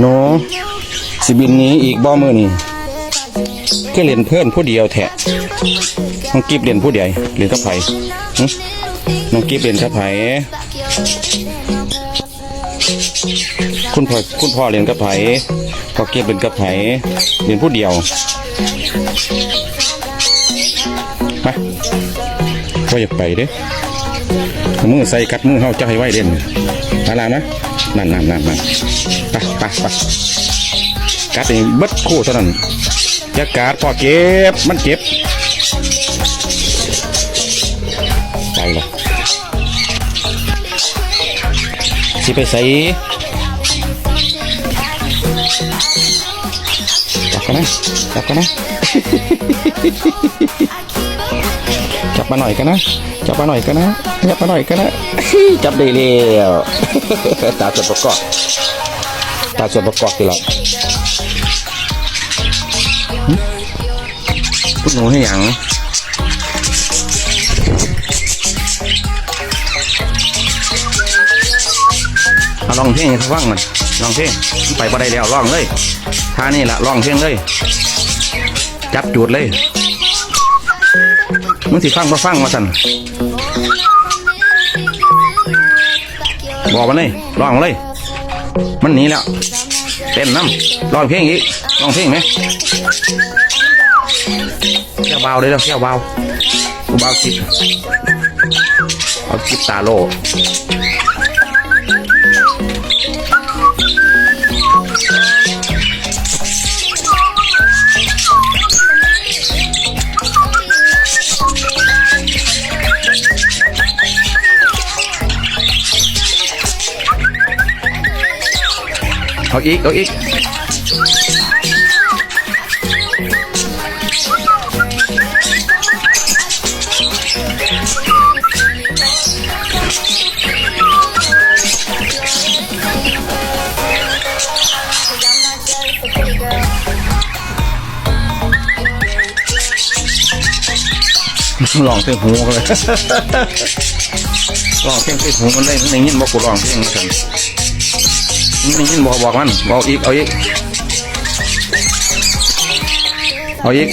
หนูสิบินนี้อีกบ่มือนี่ก็เรียนเพื่อนผู้เดียวแทะน้องกิฟเรียนผู้เดียวเรียนกับไผหึน้องกิฟเรียนกับไผคุณพ่อคุณพ่อเรียนกับไผพ่อกิฟเรียนกับไผเรียนผู้เดียวไปก็อยากไปเด้มือใส่กัดมือเฮาจะให้ไว้เด่น อะไรนะนั่นนั่นนั่นนั่นไปไปไปกัดนี่เบิดคู่เท่านั้นอย่ากาดพอเก็บมันเก็บไปเละสิไปใส่จับกันนะจับกันนะ บมาหน่อยกันนะ จับมาหน่อยกันนะจับมาหน่อยกันนะ จับได้แล้วตาส่วนประกอบตาส่วนประกอบที่เราหึพูดหนูให้หยังเอาลองเพลงให้ฟังมันลองเพลงไปบ่ได้แล้วลองเลยท่านี่ละลองเพลงเลย จับจูดเลย มึงสิฟังมาฟังมาสั่นบอกมันเลยร้องเลย มันหนีแล้วเต้นน้ำร้องเพลงอีกร้องเพลงไหมแก้วเบาเลยแล้วแก้วเบากูเบาจิบเอาจิบตาโล เอาอีกเอาอีกลองเพลงหูกันเลยลองเพลงเพลงหูมันเลยมันได้ยินบอกกูลองเพลงกันมั นได้ยินบอกบอกมันบอกอีกเอาอีกเอาอีก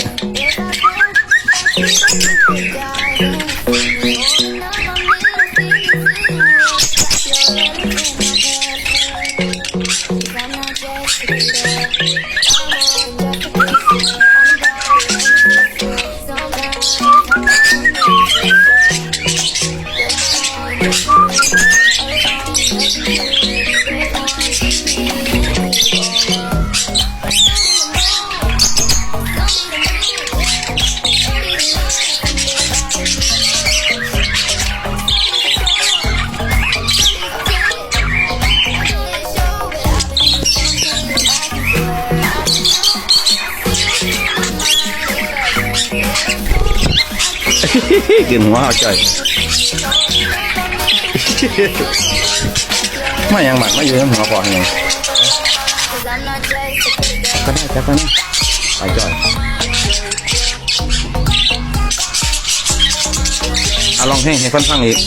กินหัวเอาใจไม่ยังหมักไม่อยู่ในหัวพอยังก็ได้จับกันนะไปจ่อยเอาลองเพลงให้ฟันฟังอีก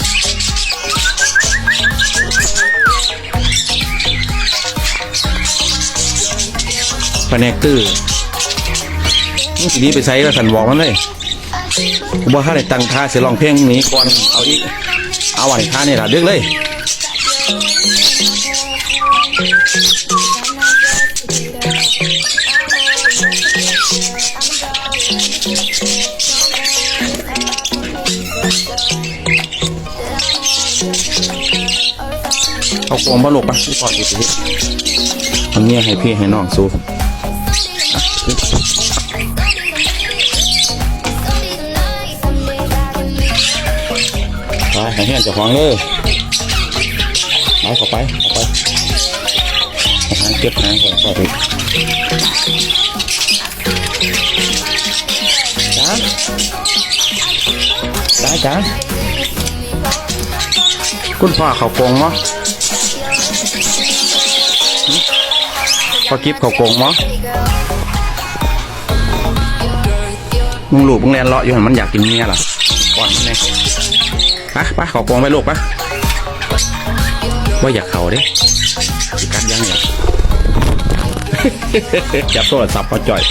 แผนกตื้อมึงสิหนี้ไปใช้แล้วสันบอกมันเลย กูบอกถ้าได้ตั้งท่าเสียลองเพลงนี้ก่อนเอาอีกเอาไว้ท่านี่ล่ะเดือกเลยเอากวงบ้าลูกปะพี่ปอดอีกทีอันเนี้ยให้พี่ให้น้องสู้ ให้เฮียนจะฟังเลยเอาเข้าไปเข้าไปหางเก็บหางก่อนก็ดีจ้าจ้าจ้าคุณพ่อเขาโกงมั้พอกิฟเขาโกงมั้มึงหลูกมึงแลนเลาะอยู่หันมันอยากกินเมียล่ะก่อนมันเลย ปไปเขาโกงไปลูกไปว่าอยากเขาเด้สิกันยังเนี่ยจับโทรศัพท์พอจ่อย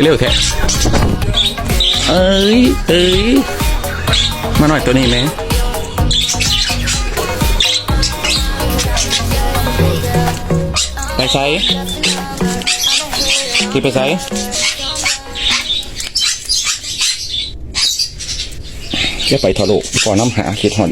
เร็วแท้เอ้ยเอ้ยมาหน่อยตัวนี้ไหมไปใส่ที่ไปใส่ จะไปทะลุก่อนน้ำหาเขีดหอน